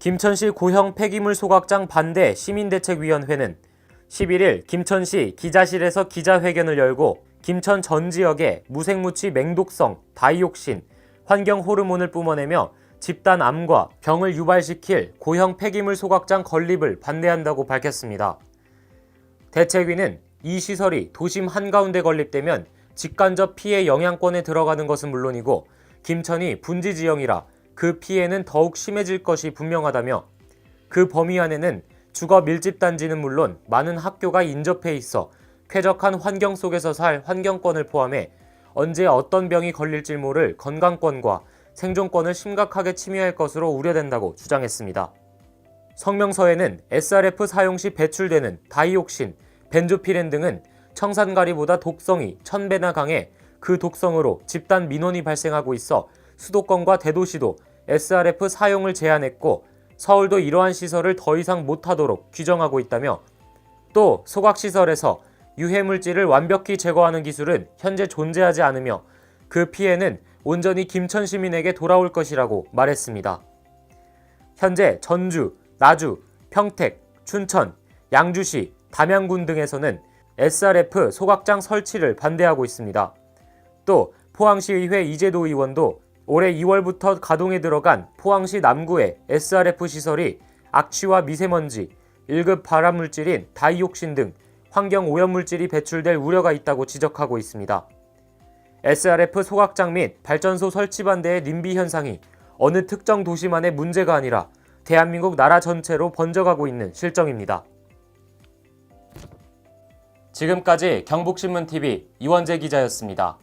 김천시 고형 폐기물 소각장 반대 시민대책위원회는 11일 김천시 기자실에서 기자회견을 열고 김천 전 지역에 무생무치 맹독성, 다이옥신, 환경 호르몬을 뿜어내며 집단 암과 병을 유발시킬 고형 폐기물 소각장 건립을 반대한다고 밝혔습니다. 대책위는 이 시설이 도심 한가운데 건립되면 직간접 피해 영향권에 들어가는 것은 물론이고 김천이 분지 지형이라 그 피해는 더욱 심해질 것이 분명하다며 그 범위 안에는 주거 밀집 단지는 물론 많은 학교가 인접해 있어 쾌적한 환경 속에서 살 환경권을 포함해 언제 어떤 병이 걸릴지 모를 건강권과 생존권을 심각하게 침해할 것으로 우려된다고 주장했습니다. 성명서에는 SRF 사용 시 배출되는 다이옥신, 벤조피렌 등은 청산가리보다 독성이 1000배나 강해 그 독성으로 집단 민원이 발생하고 있어 수도권과 대도시도 SRF 사용을 제한했고 서울도 이러한 시설을 더 이상 못하도록 규정하고 있다며 또 소각시설에서 유해물질을 완벽히 제거하는 기술은 현재 존재하지 않으며 그 피해는 온전히 김천 시민에게 돌아올 것이라고 말했습니다. 현재 전주, 나주, 평택, 춘천, 양주시, 담양군 등에서는 SRF 소각장 설치를 반대하고 있습니다. 또 포항시의회 이재도 의원도 올해 2월부터 가동에 들어간 포항시 남구의 SRF 시설이 악취와 미세먼지, 1급 발암물질인 다이옥신 등 환경 오염물질이 배출될 우려가 있다고 지적하고 있습니다. SRF 소각장 및 발전소 설치 반대의 님비 현상이 어느 특정 도시만의 문제가 아니라 대한민국 나라 전체로 번져가고 있는 실정입니다. 지금까지 경북신문TV 이원재 기자였습니다.